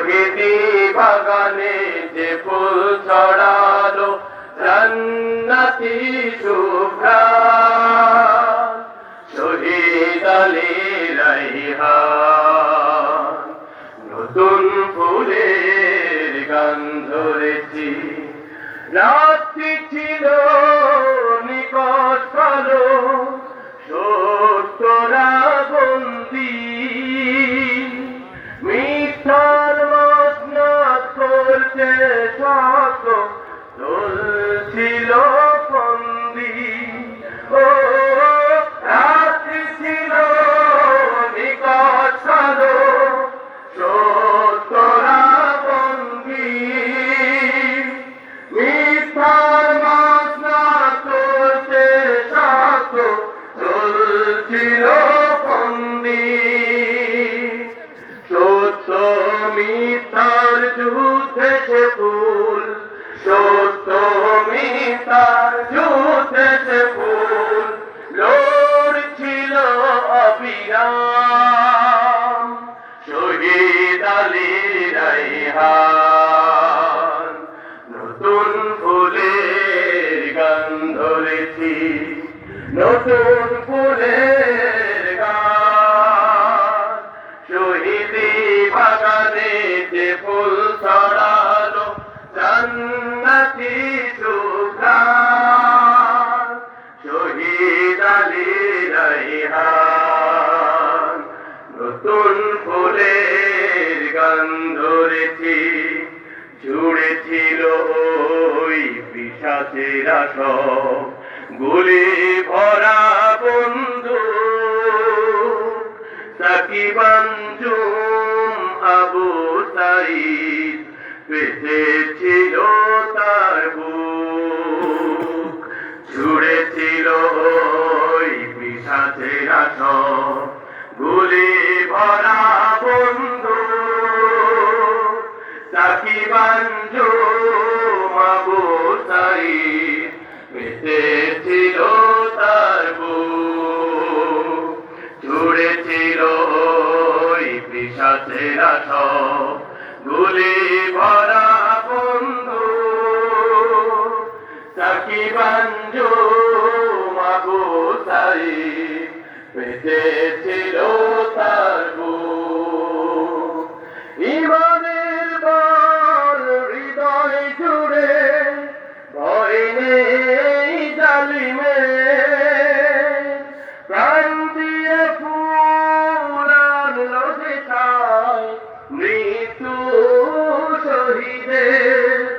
শহীদি বাগানে যে ফুল ছড়ালো জান্নাতি শুভ্রাণ শহীদ আলী রাইহান, নতুন ফুলের গান ধরেছি। রাত্রি ছিল নিকট করতে শত চলছিল বন্দি, ও রাত্রি ছিল নিকট কালো সত্যরা বন্দি। মিথ্যার মাসনা করতে সাথ চলছিল বন্দি, সত্য মিথ্যার যুদ্ধে সে ফুল সত্য যুদ্ধে সে ফুল লড়ছিল অবিরাম, শহীদ আলী রাইহান নতুন ফুলের গান ধরেছি, নতুন ফুলের নতুন ফুলের গান ধরেছি, জুড়েছিল ওই পিসাচেরা সব গুলি ভরা বন্ধু সাকিবাঞ্জুম আবু সাইদ পেতেছিল তার বুক, ছুড়েছিল ভরা বন্ধু সাকিবাঞ্জু মাবু সাই মেতেছিল তার বুক ছুড়েছিল ওই পিসাচেরা গুলি ভরা বন্ধু। সাকিবাঞ্জু মাবু সাই পেতেছিল তার ইমানের বল হৃদয় জুড়ে, ভয় নেই জালিমে। প্রাণ দিয়ে ফুলার লোকে মৃত্যু শহীদের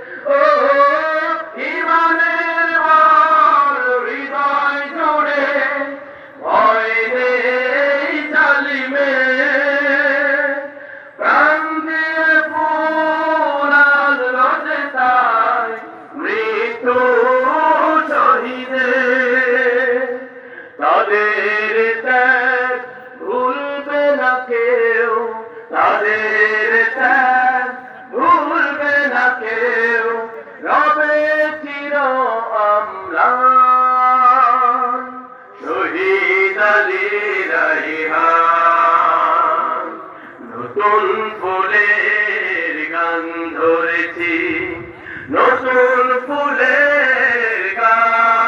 কেউ তাদের ভুলবে না কেউ। রবে চির আমলান শহীদ আলী রাইহান। নতুন ফুলের গান ধরেছি, নতুন ফুলের গান।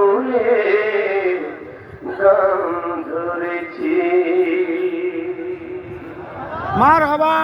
ফুলে গান ধরেছি। মার হবা